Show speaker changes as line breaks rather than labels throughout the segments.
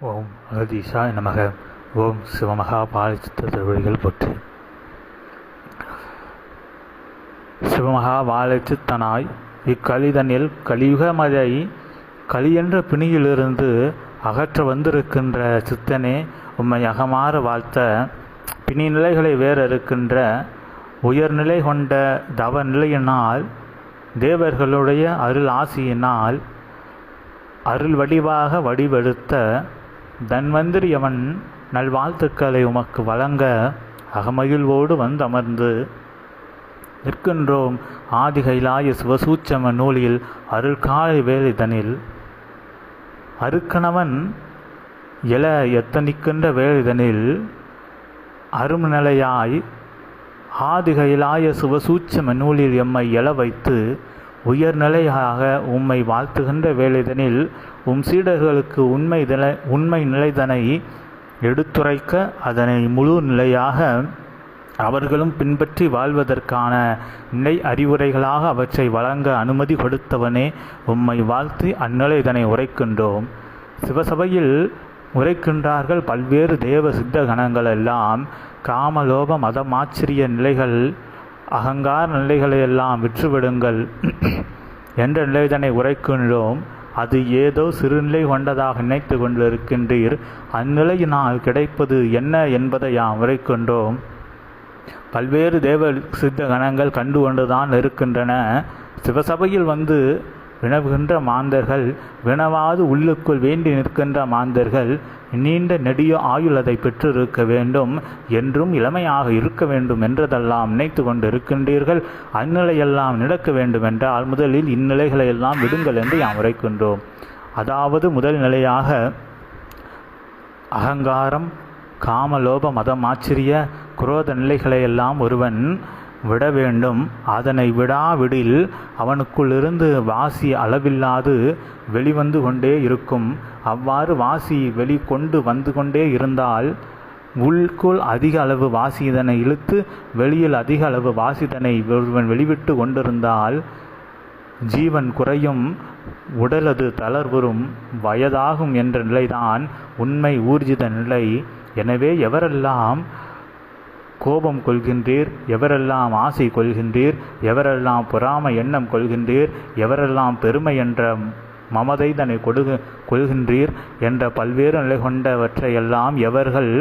ஓம் அகதீஷாய நமக. ஓம் சிவமகா பாலச்சித்த திருவடிகள் போற்றி. சிவமகா பாலச்சித்தனாய் இக்கலிதனில் கலியுகமதை கலியென்ற பிணியிலிருந்து அகற்ற வந்திருக்கின்ற சித்தனே உம்மை அகமாற வாழ்த்த பிணி நிலைகளை வேற இருக்கின்ற உயர்நிலை கொண்ட தவ நிலையினால் தேவர்களுடைய அருள் ஆசியினால் அருள் வடிவாக வடிவெடுத்த தன்வந்திரியவன் நல்வாழ்த்துக்களை உமக்கு வழங்க அகமகிழ்வோடு வந்தமர்ந்து நிற்கின்றோம். ஆதிகைலாய சிவசூச்சம நூலில் அருள்காலை வேலிதனில். அருக்கணவன் எழ எத்தனிக்கின்ற வேலிதனில் அரும்நிலையாய் ஆதிகைலாய சிவசூச்சம நூலில் எம்மை எழ வைத்து உயர்நிலையாக உம்மை வாழ்த்துகின்ற வேலைதனில் உம் சீடர்களுக்கு உண்மை நிலை உண்மை நிலைதனை எடுத்துரைக்க அதனை முழு நிலையாக அவர்களும் பின்பற்றி வாழ்வதற்கான நிலை அறிவுரைகளாக அவற்றை வழங்க அனுமதி கொடுத்தவனே உம்மை வாழ்த்தி அந்நிலை இதனை உரைக்கின்றோம். சிவசபையில் உரைக்கின்றார்கள் பல்வேறு தேவ சித்த கணங்கள் எல்லாம் காமலோப மதமாச்சரிய நிலைகள் அகங்கார நிலைகளை எல்லாம் விற்றுவிடுங்கள். என்ற நிலைதனை உரைக்கின்றோம். அது ஏதோ சிறுநிலை கொண்டதாக நினைத்து கொண்டிருக்கின்றீர். அந்நிலையினால் கிடைப்பது என்ன என்பதை யாம் உரைக்கின்றோம். பல்வேறு தேவ சித்த கணங்கள் கண்டு கொண்டுதான் இருக்கின்றன. சிவசபையில் வந்து வினவுகின்ற மாந்தர்கள் வினவாது உள்ளுக்குள் வேண்டி நிற்கின்ற மாந்தர்கள் நீண்ட நெடிய ஆயுள் அதை பெற்றிருக்க வேண்டும் என்றும் இளமையாக இருக்க வேண்டும் என்றதெல்லாம் நினைத்து கொண்டு இருக்கின்றீர்கள் அந்நிலையெல்லாம் நடக்க வேண்டுமென்றால் முதலில் இந்நிலைகளை எல்லாம் விடுங்கள் என்று யாம் உரைக்கின்றோம். அதாவது முதல் நிலையாக அகங்காரம் காமலோப மதமாச்சரிய குரோத நிலைகளையெல்லாம் ஒருவன் விட வேண்டும் அதனை விடாவிடில் அவனுக்குள்ளிருந்து வாசி அளவில்லாது வெளிவந்து கொண்டே இருக்கும். அவ்வாறு வாசி வெளிக்கொண்டு வந்து கொண்டே இருந்தால் உள்குள் அதிக அளவு வாசி இதனை இழுத்து வெளியில் அதிக அளவு வாசிதனை ஒருவன் வெளிவிட்டு கொண்டிருந்தால் ஜீவன் குறையும் உடலது தளர்வுறும் வயதாகும் என்ற நிலைதான் உண்மை ஊர்ஜித நிலை. எனவே எவரெல்லாம் கோபம் கொள்கின்றீர் எவரெல்லாம் ஆசை கொள்கின்றீர் எவரெல்லாம் பொறாமை எண்ணம் கொள்கின்றீர் எவரெல்லாம் பெருமை என்ற மமதை தன்னை கொடுகு கொள்கின்றீர் என்ற பல்வேறு நிலை கொண்டவற்றையெல்லாம் எவர்கள்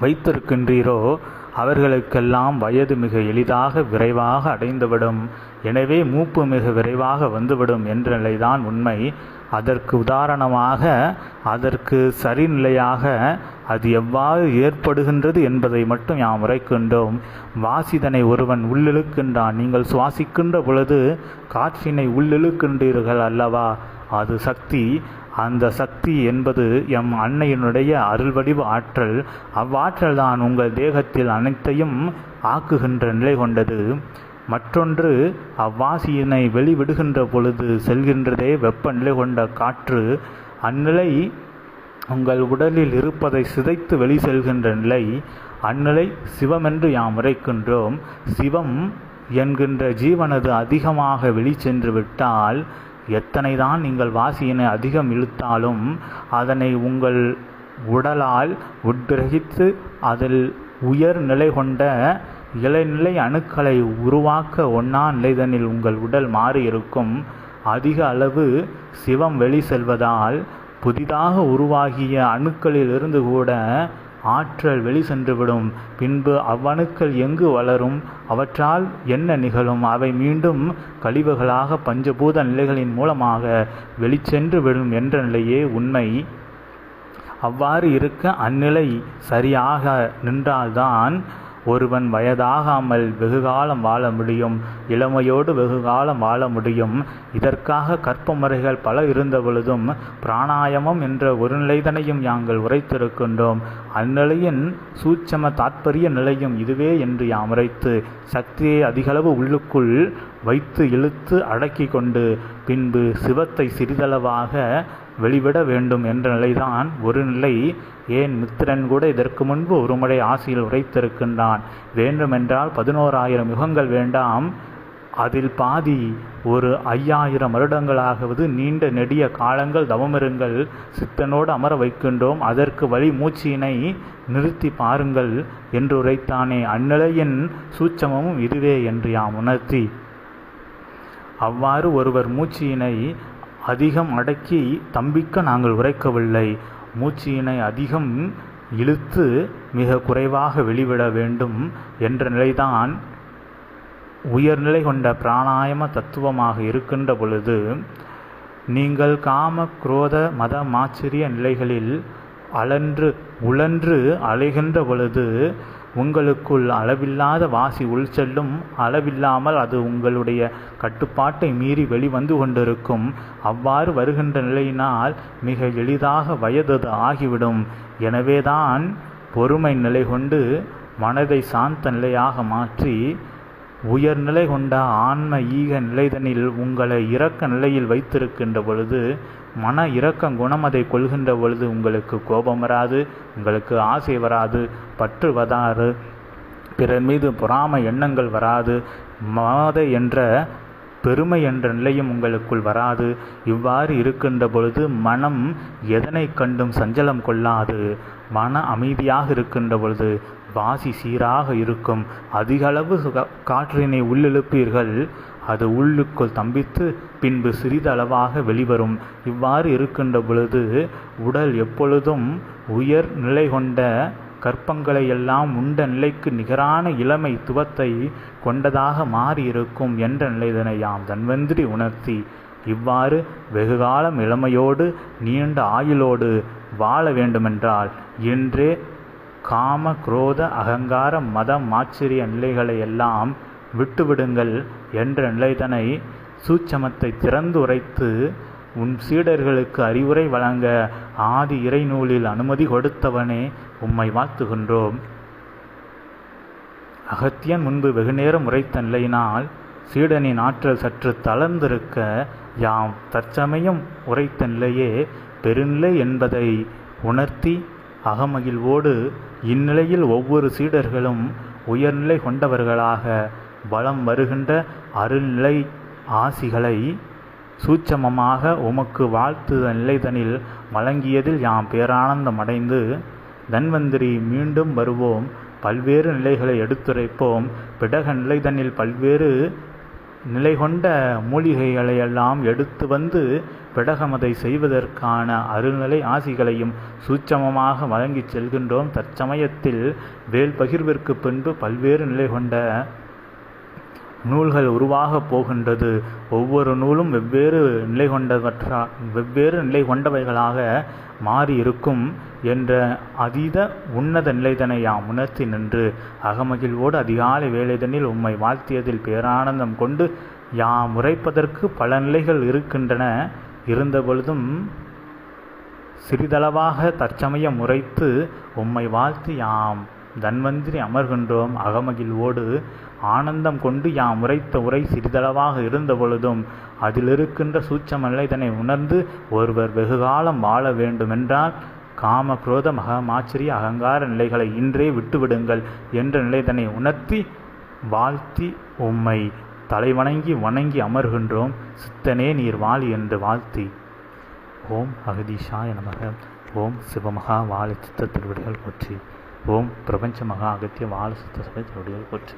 வைத்திருக்கின்றீரோ அவர்களுக்கெல்லாம் வயது மிக எளிதாக விரைவாக அடைந்துவிடும். எனவே மூப்பு மிக விரைவாக வந்துவிடும் என்ற நிலைதான் உண்மை. அதற்கு உதாரணமாக அதற்கு சரிநிலையாக அது எவ்வாறு ஏற்படுகின்றது என்பதை மட்டும் யாம் உரைக்கின்றோம். வாசிதனை ஒருவன் உள்ளிழுக்கின்றான். நீங்கள் சுவாசிக்கின்ற பொழுது காற்றினை உள்ளிழுக்கின்றீர்கள் அல்லவா? அது சக்தி. அந்த சக்தி என்பது எம் அன்னையினுடைய அருள்வடிவு ஆற்றல். அவ்வாற்றல் தான் உங்கள் தேகத்தில் அனைத்தையும் ஆக்குகின்ற நிலை கொண்டது. மற்றொன்று அவ்வாசியினை வெளிவிடுகின்ற பொழுது செல்கின்றதே வெப்பநிலை கொண்ட காற்று. அந்நிலை உங்கள் உடலில் இருப்பதை சிதைத்து வெளி செல்கின்ற நிலை அந்நிலை சிவமென்று யாம் உரைக்கின்றோம். சிவம் என்கின்ற ஜீவனது அதிகமாக வெளி சென்று விட்டால் எத்தனைதான் நீங்கள் வாசியினை அதிகம் இழுத்தாலும் அதனை உங்கள் உடலால் உட்கிரகித்து அதில் உயர் நிலை கொண்ட இளைநிலை அணுக்களை உருவாக்க ஒன்னா நிலைதனில் உங்கள் உடல் மாறி இருக்கும் அதிக அளவு சிவம் வெளி செல்வதால் புதிதாக உருவாகிய அணுக்களிலிருந்து கூட ஆற்றல் வெளி சென்றுவிடும். பின்பு அவ்வணுக்கள் எங்கு வளரும்? அவற்றால் என்ன நிகழும்? அவை மீண்டும் கழிவுகளாக பஞ்சபூத நிலைகளின் மூலமாக வெளிச்சென்று விடும் என்ற நிலையே உண்மை. அவ்வாறு இருக்க அந்நிலை சரியாக நின்றால்தான் ஒருவன் வயதாகாமல் வெகுகாலம் வாழ முடியும் இளமையோடு வெகுகாலம் வாழ முடியும். இதற்காக கற்ப முறைகள் பல இருந்த பொழுதும் பிராணாயமம் என்ற ஒரு நிலைதனையும் நாங்கள் உரைத்திருக்கின்றோம். அந்நிலையின் சூட்சம தாற்பரிய நிலையும் இதுவே என்று யாம் உரைத்து சக்தியை அதிகளவு உள்ளுக்குள் வைத்து இழுத்து அடக்கி கொண்டு பின்பு சிவத்தை சிறிதளவாக வெளிவிட வேண்டும் என்ற நிலைதான் ஒரு நிலை. ஏன் மித்திரன் கூட இதற்கு முன்பு ஒருமுறை ஆசையில் உரைத்திருக்கின்றான். வேண்டுமென்றால் பதினோராயிரம் யுகங்கள் வேண்டாம். அதில் பாதி ஒரு ஐயாயிரம் வருடங்களாகவது நீண்ட நெடிய காலங்கள் தவமிருங்கள். சித்தனோடு அமர வைக்கின்றோம். அதற்கு வழி மூச்சினை நிறுத்தி பாருங்கள் என்று உரைத்தானே. அந்நிலையின் சூட்சமமும் இதுவே என்று யாம் உணர்த்தி. அவ்வாறு ஒருவர் மூச்சியினை அதிகம் அடக்கி தம்பிக்க நாங்கள் உரைக்கவில்லை. மூச்சியினை அதிகம் இழுத்து மிக குறைவாக வெளிவிட வேண்டும் என்ற நிலைதான் உயர்நிலை கொண்ட பிராணாயாம தத்துவமாக இருக்கின்ற பொழுது நீங்கள் காம குரோத மத மாச்சரிய நிலைகளில் அலன்று உழன்று அலைகின்ற பொழுது உங்களுக்குள் அளவில்லாத வாசி உள் செல்லும் அளவில்லாமல் அது உங்களுடைய கட்டுப்பாட்டை மீறி வெளிவந்து கொண்டிருக்கும். அவ்வாறு வருகின்ற நிலையினால் மிக எளிதாக வயதது ஆகிவிடும். எனவேதான் பொறுமை நிலை கொண்டு மனதை சாந்த நிலையாக மாற்றி உயர்நிலை கொண்ட ஆன்ம ஈக நிலைதனில் உங்களை இரக்க நிலையில் வைத்திருக்கின்ற பொழுது மன இரக்கம் குணம் அதை கொள்கின்ற பொழுது உங்களுக்கு கோபம் வராது உங்களுக்கு ஆசை வராது பற்று வராது பிறர் மீது பொறாமை எண்ணங்கள் வராது மாத என்ற பெருமை என்ற நிலையும் உங்களுக்குள் வராது. இவ்வாறு இருக்கின்ற பொழுது மனம் எதனை கண்டும் சஞ்சலம் கொள்ளாது. மன அமைதியாக இருக்கின்ற பொழுது வாசி சீராக இருக்கும். அதிகளவு காற்றினை உள்ளெழுப்பீர்கள். அது உள்ளுக்குள் தம்பித்து பின்பு சிறிதளவாக வெளிவரும். இவ்வாறு இருக்கின்ற பொழுது உடல் எப்பொழுதும் உயர் நிலை கொண்ட கற்பங்களை எல்லாம் உண்ட நிலைக்கு நிகரான இளமை துவத்தை கொண்டதாக மாறியிருக்கும் என்ற நிலைதனை யாம் தன்வந்திரி உணர்த்தி இவ்வாறு வெகுகாலம் இளமையோடு நீண்ட ஆயுளோடு வாழ வேண்டுமென்றால் இன்றே காம குரோத அகங்கார மதம் மாச்சரிய நிலைகளை எல்லாம் விட்டுவிடுங்கள் என்ற நிலைதனை சூட்சமத்தை திறந்து உரைத்து உன் சீடர்களுக்கு அறிவுரை வழங்க ஆதி இறைநூலில் அனுமதி கொடுத்தவனே உம்மை வாழ்த்துகின்றோம். அகத்தியன் முன்பு வெகுநேரம் உரைத்த நிலையினால் சீடனின் ஆற்றல் சற்று தளர்ந்திருக்க யாம் தற்சமயம் உரைத்த நிலையே பெருநிலை என்பதை உணர்த்தி அகமகிழ்வோடு இந்நிலையில் ஒவ்வொரு சீடர்களும் உயர்நிலை கொண்டவர்களாக வலம் வருகின்ற அருள்நிலை ஆசிகளை சூட்சமமாக உமக்கு வாழ்த்து நிலைதனில் வழங்கியதில் யாம் பேரானந்தம் அடைந்து தன்வந்திரி மீண்டும் வருவோம் பல்வேறு நிலைகளை எடுத்துரைப்போம். பிடக நிலைதனில் பல்வேறு நிலை கொண்ட மூலிகைகளையெல்லாம் எடுத்து வந்து பிடகமதை செய்வதற்கான அருள்நிலை ஆசிகளையும் சூட்சமமாக வழங்கிச் செல்கின்றோம். தற்சமயத்தில் வேல் பகிர்விற்கு பின்பு பல்வேறு நிலை கொண்ட நூல்கள் உருவாகப் போகின்றது. ஒவ்வொரு நூலும் வெவ்வேறு நிலை கொண்டவற்றா வெவ்வேறு நிலை கொண்டவைகளாக மாறி இருக்கும் என்ற அதீத உன்னத நிலைதனை யாம் உணர்த்தி நின்று அகமகிழ்வோடு அதிகாலை வேலைதனில் உம்மை வாழ்த்தியதில் பேரானந்தம் கொண்டு யாம் உரைப்பதற்கு பல நிலைகள் இருக்கின்றன. இருந்தபொழுதும் சிறிதளவாக தற்சமயம் முறைத்து உம்மை வாழ்த்து யாம் தன்வந்திரி அமர்கின்றோம் அகமகிழ்வோடு ஆனந்தம் கொண்டு யாம் உரைத்த உரை சிறிதளவாக இருந்த பொழுதும் அதிலிருக்கின்ற சூட்சமல்ல இதனை உணர்ந்து ஒருவர் வெகுகாலம் வாழ வேண்டுமென்றால் காம குரோத மகமாச்சரிய அகங்கார நிலைகளை இன்றே விட்டுவிடுங்கள் என்ற நிலைதனை உணர்த்தி வாழ்த்தி உம்மை தலைவணங்கி வணங்கி அமர்கின்றோம். சித்தனே நீர் வாழி என்று வாழ்த்தி. ஓம் அகதீஷாய நமக. ஓம் சிவமகா வாழ சித்த திருவடிகள் போற்றி. ஓம் பிரபஞ்ச மகா அகத்திய வாழ சித்த சபை திருவடிகள் போற்றி.